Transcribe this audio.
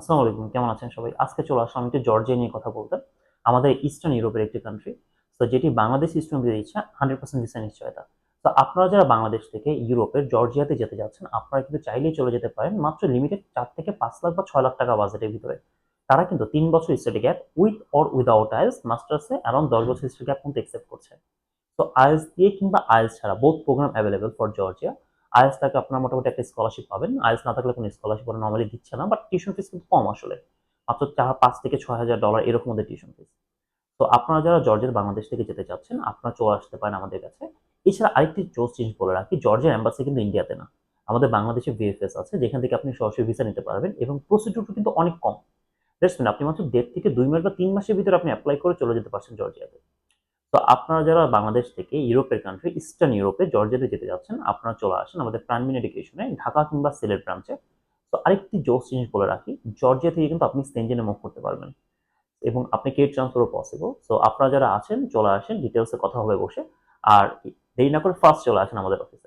আসসালামু আলাইকুম, কেমন আছেন সবাই? আজকে চলে আসলাম একটু জর্জিয়া নিয়ে কথা বলতে। আমাদের ইস্টার্ন ইউরোপের একটি কান্ট্রি তো যেটি বাংলাদেশ স্টুডেন্ট দিয়ে দিচ্ছে হান্ড্রেড পার্সেন্ট ভিসা নিশ্চয়তা। তো আপনারা যারা বাংলাদেশ থেকে ইউরোপের জর্জিয়াতে যেতে যাচ্ছেন, আপনারা কিন্তু চাইলেই চলে যেতে পারেন, মাত্র লিমিটেড চার থেকে পাঁচ লাখ বা ছয় লাখ টাকা বাজেটের ভিতরে। তারা কিন্তু তিন বছর study gap with or without IELTS মাস্টার্সে around দশ বছর স্টাডি গ্যাপ কিন্তু একসেপ্ট করছে। তো আইএলস দিয়ে কিংবা আইএলস ছাড়া both program available for Georgia. IELTS থাকলে আপনার মোটামুটি একটা স্কলারশিপ পাবেন। আইএলস না থাকলে কোনো স্কলারশিপ ওরা নর্মালি দিচ্ছে না বাট টিউশন ফিস কিন্তু কম আসলে। মাত্র চার, পাঁচ থেকে ছয় হাজার ডলার এরকম মধ্যে টিউশন ফিস তো আপনারা যারা জর্জের বাংলাদেশ থেকে যেতে চাচ্ছেন, আপনারা চলে আসতে পারেন আমাদের কাছে। এছাড়া আরেকটি জোস চেঞ্জ বলে রাখি, জর্জিয়ার অ্যাম্বাসি কিন্তু ইন্ডিয়াতে না। আমাদের বাংলাদেশে ভিএফএস আছে, যেখান থেকে আপনি সরাসরি ভিসা নিতে পারবেন এবং প্রসিডিউরটা কিন্তু অনেক কম। মিন আপনি মাত্র দেড় থেকে দুই মাস বা তিন মাসের ভিতরে আপনি অ্যাপ্লাই করে চলে যেতে পারছেন জর্জিয়াতে। তো আপনারা যারা বাংলাদেশ থেকে ইউরোপের কান্ট্রি ইস্টার্ন ইউরোপে জর্জিয়াতে যেতে যাচ্ছেন, আপনারা চলে আসেন আমাদের প্রাণমিন এডুকেশনে ঢাকা কিংবা সেলের ব্রাঞ্চে তো আরেকটি জোস জিনিস বলে রাখি, জর্জিয়া থেকে কিন্তু আপনি স্টেঞ্জেনে মুখ করতে পারবেন। এবং আপনি কেট ট্রান্সফারও পসিবল সো আপনারা যারা আছেন, চলে আসেন ডিটেলসে কথা হবে বসে। আর দেরি না করে ফার্স্ট চলে আসেন আমাদের অফিসে